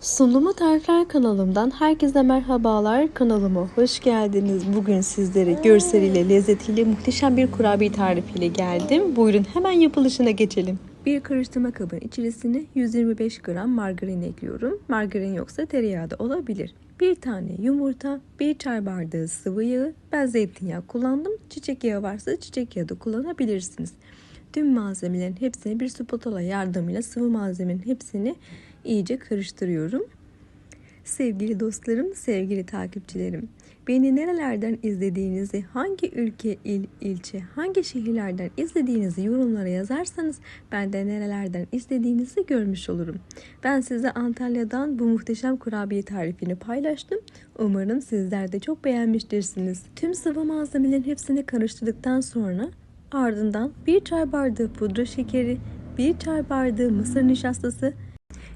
Sunlumu Tarifler kanalımdan herkese merhabalar. Kanalıma hoş geldiniz. Bugün sizlere görseliyle, lezzetiyle muhteşem bir kurabiye tarifiyle geldim. Buyurun hemen yapılışına geçelim. Bir karıştırma kabının içerisine 125 gram margarin ekliyorum. Margarin yoksa tereyağı da olabilir. Bir tane yumurta, bir çay bardağı sıvı yağı, ben zeytinyağı kullandım. Çiçek yağı varsa çiçek yağı da kullanabilirsiniz. Tüm malzemelerin hepsini bir spatula yardımıyla sıvı malzemenin hepsini iyice karıştırıyorum. Sevgili dostlarım, sevgili takipçilerim, beni nerelerden izlediğinizi, hangi ülke, il, ilçe, hangi şehirlerden izlediğinizi yorumlara yazarsanız ben de nerelerden izlediğinizi görmüş olurum. Ben size Antalya'dan bu muhteşem kurabiye tarifini paylaştım. Umarım sizler de çok beğenmiştirsiniz. Tüm sıvı malzemelerin hepsini karıştırdıktan sonra ardından bir çay bardağı pudra şekeri, bir çay bardağı mısır nişastası,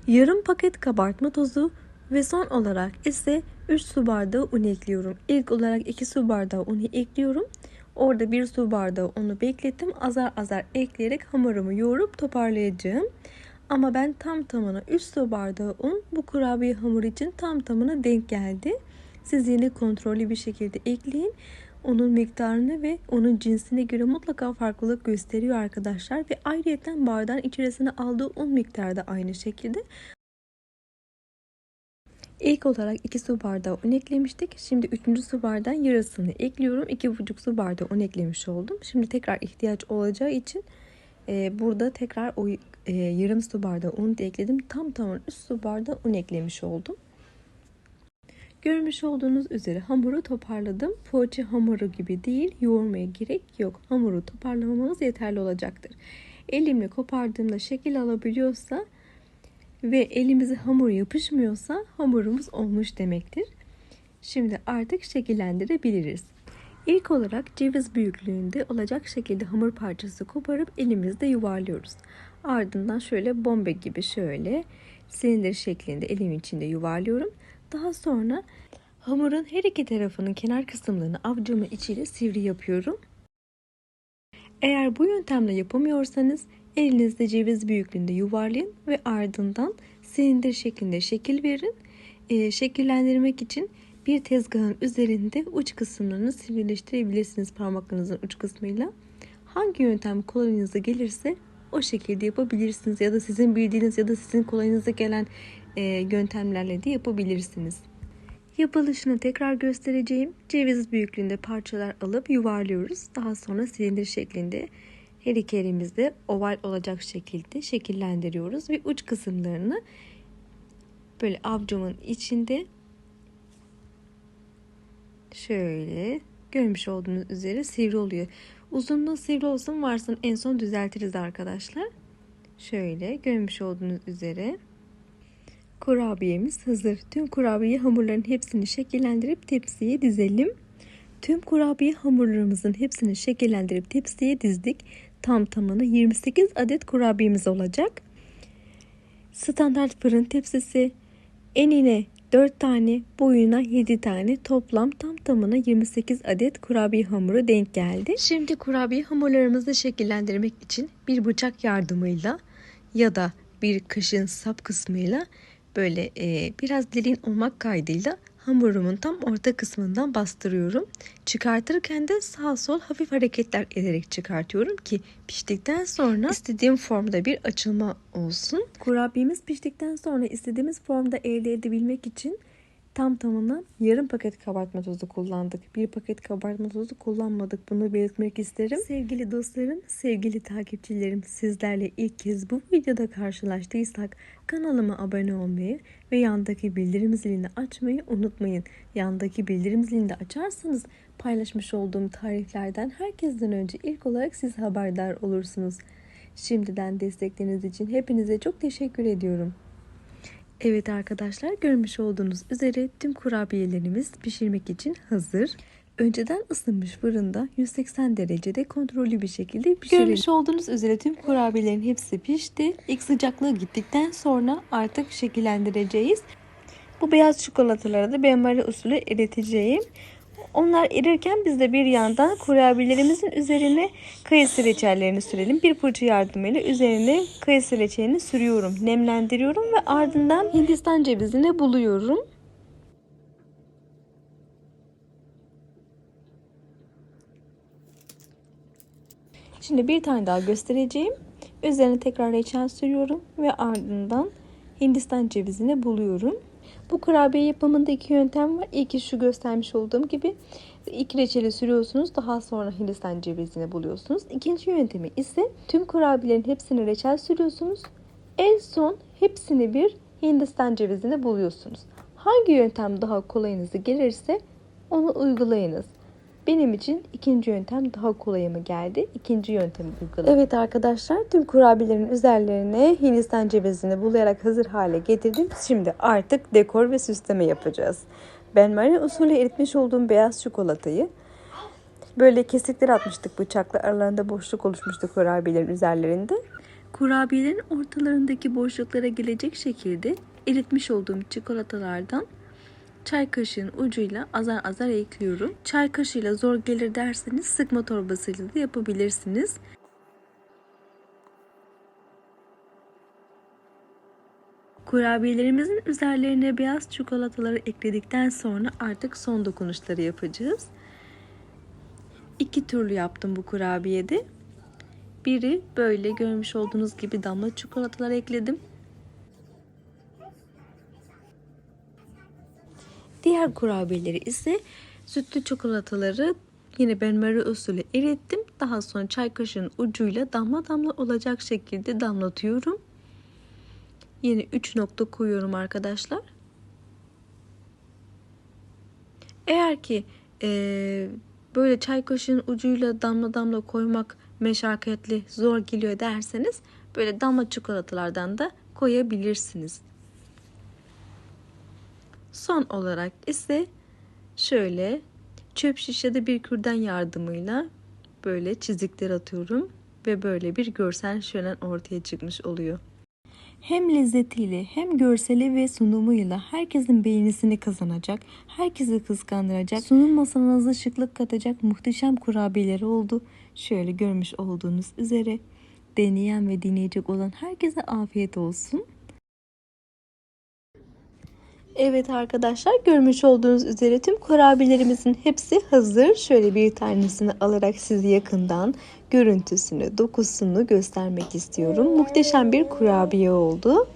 yarım paket kabartma tozu ve son olarak ise 3 su bardağı un ekliyorum. İlk olarak 2 su bardağı unu ekliyorum. Orada 1 su bardağı unu beklettim. Azar azar ekleyerek hamurumu yoğurup toparlayacağım. Ama ben tam tamına 3 su bardağı un bu kurabiye hamuru için tam tamına denk geldi. Siz yine kontrollü bir şekilde ekleyin. Onun miktarını ve onun cinsine göre mutlaka farklılık gösteriyor arkadaşlar. Ve ayrıyeten bardağın içerisine aldığı un miktarı da aynı şekilde. İlk olarak 2 su bardağı un eklemiştik. Şimdi 3. su bardağın yarısını ekliyorum. 2,5 su bardağı un eklemiş oldum. Şimdi tekrar ihtiyaç olacağı için e, burada tekrar o e, yarım su bardağı un ekledim. Tam tamam 3 su bardağı un eklemiş oldum. Görmüş olduğunuz üzere hamuru toparladım. Poğaça hamuru gibi değil, yoğurmaya gerek yok. Hamuru toparlamamız yeterli olacaktır. Elimle kopardığımda şekil alabiliyorsa ve elimize hamur yapışmıyorsa hamurumuz olmuş demektir. Şimdi artık şekillendirebiliriz. İlk olarak ceviz büyüklüğünde olacak şekilde hamur parçası koparıp elimizde yuvarlıyoruz. Ardından şöyle bombe gibi şöyle silindir şeklinde elimin içinde yuvarlıyorum. Daha sonra hamurun her iki tarafının kenar kısımlarını avcumun içiyle sivri yapıyorum. Eğer bu yöntemle yapamıyorsanız elinizde ceviz büyüklüğünde yuvarlayın ve ardından silindir şeklinde şekil verin. E, şekillendirmek için bir tezgahın üzerinde uç kısımlarını sivrileştirebilirsiniz parmaklarınızın uç kısmıyla. Hangi yöntem kolayınıza gelirse o şekilde yapabilirsiniz ya da sizin bildiğiniz ya da sizin kolayınıza gelen e, yöntemlerle de yapabilirsiniz. Yapılışını tekrar göstereceğim. Ceviz büyüklüğünde parçalar alıp yuvarlıyoruz. Daha sonra silindir şeklinde her iki elimizde oval olacak şekilde şekillendiriyoruz ve uç kısımlarını böyle avcumun içinde şöyle görmüş olduğunuz üzere sivri oluyor. Uzunluğu sivri olsun varsın en son düzeltiriz arkadaşlar. Şöyle görmüş olduğunuz üzere kurabiyemiz hazır. Tüm kurabiye hamurların hepsini şekillendirip tepsiye dizelim. Tüm kurabiye hamurlarımızın hepsini şekillendirip tepsiye dizdik. Tam tamına 28 adet kurabiyemiz olacak. Standart fırın tepsisi enine 4 tane, boyuna 7 tane toplam tam tamına 28 adet kurabiye hamuru denk geldi. Şimdi kurabiye hamurlarımızı şekillendirmek için bir bıçak yardımıyla ya da bir kaşığın sap kısmıyla böyle e, biraz derin olmak kaydıyla hamurumun tam orta kısmından bastırıyorum. Çıkartırken de sağ sol hafif hareketler ederek çıkartıyorum ki piştikten sonra istediğim formda bir açılma olsun. Kurabiyemiz piştikten sonra istediğimiz formda elde edebilmek için tam tamına yarım paket kabartma tozu kullandık. Bir paket kabartma tozu kullanmadık. Bunu belirtmek isterim. Sevgili dostlarım, sevgili takipçilerim sizlerle ilk kez bu videoda karşılaştıysak kanalıma abone olmayı ve yandaki bildirim zilini açmayı unutmayın. Yandaki bildirim zilini de açarsanız paylaşmış olduğum tariflerden herkesten önce ilk olarak siz haberdar olursunuz. Şimdiden destekleriniz için hepinize çok teşekkür ediyorum. Evet arkadaşlar görmüş olduğunuz üzere tüm kurabiyelerimiz pişirmek için hazır. Önceden ısınmış fırında 180 derecede kontrollü bir şekilde pişirelim. Görmüş olduğunuz üzere tüm kurabiyelerin hepsi pişti. İlk sıcaklığı gittikten sonra artık şekillendireceğiz. Bu beyaz çikolataları da benmari usulü eriteceğim. Onlar erirken biz de bir yandan kurabiyelerimizin üzerine kayısı reçellerini sürelim. Bir fırça yardımıyla üzerine kayısı reçelini sürüyorum, nemlendiriyorum ve ardından Hindistan cevizini buluyorum. Şimdi bir tane daha göstereceğim. Üzerine tekrar reçel sürüyorum ve ardından Hindistan cevizini buluyorum. Bu kurabiye yapımında iki yöntem var. İlki şu göstermiş olduğum gibi ilk reçeli sürüyorsunuz. Daha sonra Hindistan cevizini buluyorsunuz. İkinci yöntemi ise tüm kurabiyelerin hepsini reçel sürüyorsunuz. En son hepsini bir Hindistan cevizini buluyorsunuz. Hangi yöntem daha kolayınıza gelirse onu uygulayınız. Benim için ikinci yöntem daha kolayıma geldi. İkinci yöntemi uyguladım. Evet arkadaşlar tüm kurabiyelerin üzerlerine Hindistan cevizini bulayarak hazır hale getirdim. Şimdi artık dekor ve süsleme yapacağız. Ben Marie usulü eritmiş olduğum beyaz çikolatayı böyle kesikler atmıştık bıçakla. Aralarında boşluk oluşmuştu kurabiyelerin üzerlerinde. Kurabiyelerin ortalarındaki boşluklara gelecek şekilde eritmiş olduğum çikolatalardan çay kaşığının ucuyla azar azar ekliyorum. Çay kaşığıyla zor gelir derseniz sıkma torbasıyla da yapabilirsiniz. Kurabiyelerimizin üzerlerine beyaz çikolataları ekledikten sonra artık son dokunuşları yapacağız. İki türlü yaptım bu kurabiyede. Biri böyle görmüş olduğunuz gibi damla çikolatalar ekledim. Diğer kurabiyeleri ise sütlü çikolataları yine ben Marie usulü erittim. Daha sonra çay kaşığının ucuyla damla damla olacak şekilde damlatıyorum. Yine 3 nokta koyuyorum arkadaşlar. Eğer ki e, böyle çay kaşığının ucuyla damla damla koymak meşakkatli, zor geliyor derseniz böyle damla çikolatalardan da koyabilirsiniz. Son olarak ise şöyle çöp şişede bir kürdan yardımıyla böyle çizikler atıyorum ve böyle bir görsel şölen ortaya çıkmış oluyor. Hem lezzetiyle hem görseli ve sunumuyla herkesin beğenisini kazanacak, herkesi kıskandıracak, sunum masanıza şıklık katacak muhteşem kurabiyeleri oldu. Şöyle görmüş olduğunuz üzere deneyen ve deneyecek olan herkese afiyet olsun. Evet arkadaşlar görmüş olduğunuz üzere tüm kurabiyelerimizin hepsi hazır. Şöyle bir tanesini alarak sizi yakından görüntüsünü, dokusunu göstermek istiyorum. Muhteşem bir kurabiye oldu.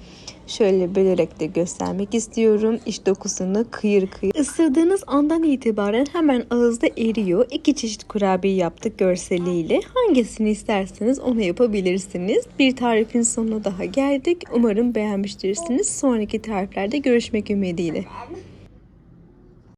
Şöyle bölerek de göstermek istiyorum. İç dokusunu kıyır kıyır. Isırdığınız andan itibaren hemen ağızda eriyor. İki çeşit kurabiye yaptık görseliyle. Hangisini isterseniz onu yapabilirsiniz. Bir tarifin sonuna daha geldik. Umarım beğenmiştirsiniz. Sonraki tariflerde görüşmek ümidiyle.